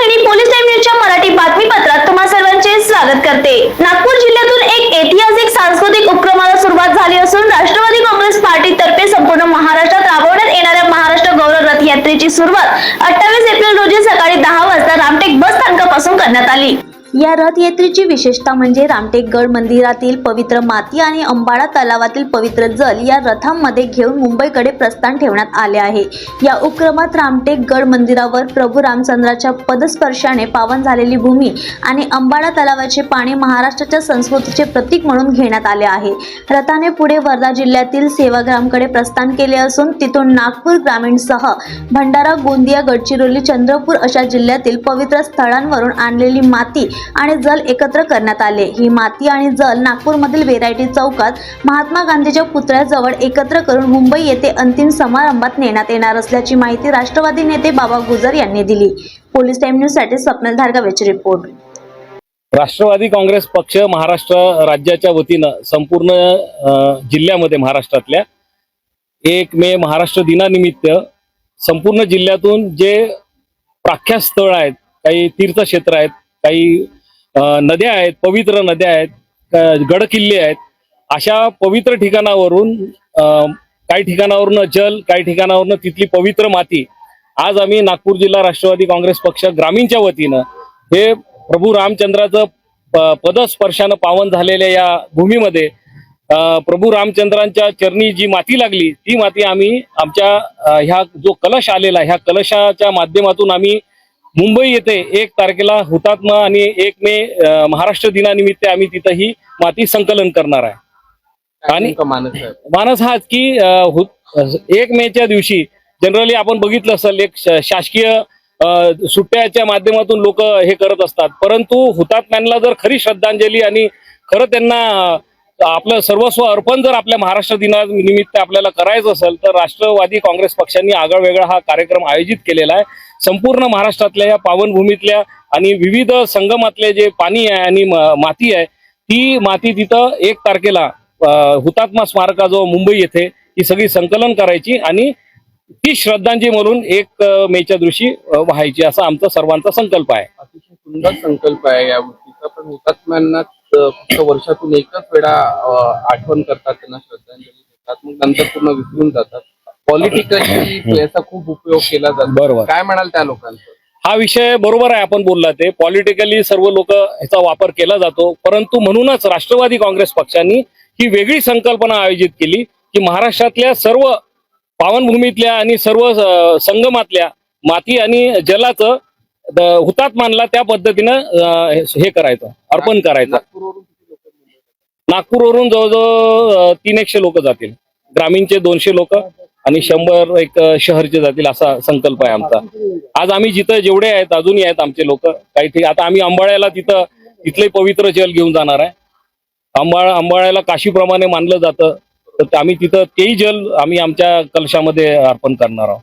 प्रतिनिधी police time Marathi बातमीपत्रात तुम्हा सर्वांचे स्वागत करते. नागपूर जिल्ह्यातून एक ऐतिहासिक सांस्कृतिक उपक्रमाला सुरुवात झाली असून राष्ट्रवादी काँग्रेस पार्टी तर्फे संपूर्ण महाराष्ट्रात राबवण्यात येणाऱ्या महाराष्ट्र गौरव रथयात्रेची सुरुवात अठ्ठावीस एप्रिल रोजी सकाळी दहा वाजता रामटेक बस स्थानकापासून करण्यात आली. या रथयात्रेची विशेषता म्हणजे रामटेकगड मंदिरातील पवित्र माती आणि अंबाळा तलावातील पवित्र जल या रथांमध्ये घेऊन मुंबईकडे प्रस्थान ठेवण्यात आले आहे. या उपक्रमात रामटेकगड मंदिरावर प्रभू रामचंद्राच्या पदस्पर्शाने पावन झालेली भूमी आणि अंबाळा तलावाचे पाणी महाराष्ट्राच्या संस्कृतीचे प्रतीक म्हणून घेण्यात आले आहे. रथाने पुढे वर्धा जिल्ह्यातील सेवाग्रामकडे प्रस्थान केले असून तिथून नागपूर ग्रामीणसह भंडारा गोंदिया गडचिरोली चंद्रपूर अशा जिल्ह्यातील पवित्र स्थळांवरून आणलेली माती आणि जल एकत्र करण्यात आले. ही माती आणि जल नागपूरमधील व्हेरायटी चौकात महात्मा गांधीच्या पुतळ्याजवळ एकत्र करून मुंबई येथे अंतिम समारंभात नेण्यात येणार असल्याची माहिती राष्ट्रवादी नेते बाबा गुजर यांनी दिली. पोलीस टाइम न्यूजसाठी स्वप्नल धारगावेची रिपोर्ट. राष्ट्रवादी काँग्रेस पक्ष महाराष्ट्र राज्याच्या वतीनं संपूर्ण जिल्ह्यामध्ये महाराष्ट्रातल्या एक मे महाराष्ट्र दिनानिमित्त संपूर्ण जिल्ह्यातून जे प्रख्यात स्थळ आहेत काही तीर्थक्षेत्र आहेत काही नद्या आहेत पवित्र नद्या आहेत गड गडकिल्ले आहेत अशा पवित्र ठिकाणावरून काही ठिकाणावरून जल काही ठिकाणावरनं तिथली पवित्र माती आज आम्ही नागपूर जिल्हा राष्ट्रवादी काँग्रेस पक्ष ग्रामीणच्या वतीनं हे प्रभू रामचंद्राचं पदस्पर्शानं पावन झालेल्या या भूमीमध्ये प्रभू रामचंद्रांच्या चरणी जी माती लागली ती माती आम्ही आमच्या ह्या जो कलश आलेला आहे, ह्या कलशाच्या माध्यमातून आम्ही मुंबई येथे एक तारखेला हुतात्मा आणि एक मे महाराष्ट्र दिनानिमित्त आम्ही तिथं ही माती संकलन करणार आहे. आणि- मानस हाच की एक मेच्या दिवशी जनरली आपण बघितलं असेल एक शासकीय सुट्ट्याच्या माध्यमातून लोक हे करत असतात. परंतु हुतात्म्यांना जर खरी श्रद्धांजली आणि खरं त्यांना आपलं सर्वस्व अर्पण जर आपल्या महाराष्ट्र दिनानिमित्त आपल्याला करायचं असेल तर राष्ट्रवादी काँग्रेस पक्षांनी आगळा वेगळा हा कार्यक्रम आयोजित केलेला आहे. संपूर्ण महाराष्ट्रातल्या या पावनभूमीतल्या आणि विविध संगमातले जे पाणी आहे आणि माती आहे ती माती तिथं एक तारखेला हुतात्मा हुतात्मा स्मारकाजवळ मुंबई येथे ही सगळी संकलन करायची आणि ती श्रद्धांजली म्हणून एक मेच्या दिवशी व्हायची असा आमचा सर्वांचा संकल्प आहे. अतिशय सुंदर संकल्प आहे या गोष्टीचा. पण हुतात्म्यांना फक्त वर्षातून एकच वेळा आठवण करतात त्यांना श्रद्धांजली देतात. मग नंतर पूर्ण विसरून जातात. पॉलिटिकली याचा खूप उपयोग केला जातो. बरोबर. काय म्हणाल त्या लोकांचं? हा विषय बरोबर आहे आपण बोलला ते. पॉलिटिकली सर्व लोक ह्याचा वापर केला जातो. परंतु म्हणूनच राष्ट्रवादी काँग्रेस पक्षांनी ही वेगळी संकल्पना आयोजित केली की महाराष्ट्रातल्या सर्व पावनभूमीतल्या आणि सर्व संगमातल्या माती आणि जलाचं द- हुतात्मानला त्या पद्धतीनं हे करायचं अर्पण करायचं. नागपूरवरून जवळजवळ तीन एकशे लोक जातील. ग्रामीणचे दोनशे लोक. आणि शंभर एक शहरचे जातील असा संकल्प आहे आमचा. आज आम्ही जिथं जेवढे आहेत अजूनही आहेत आमचे लोक. काही ठिक आता आम्ही अंबाळ्याला तिथं तिथले पवित्र जल घेऊन जाणार आहे. अंबाळ अंबाळ्याला काशीप्रमाणे मानलं जातं. तर आम्ही तिथं तेही जल आम्ही आमच्या कलशामध्ये अर्पण करणार आहोत.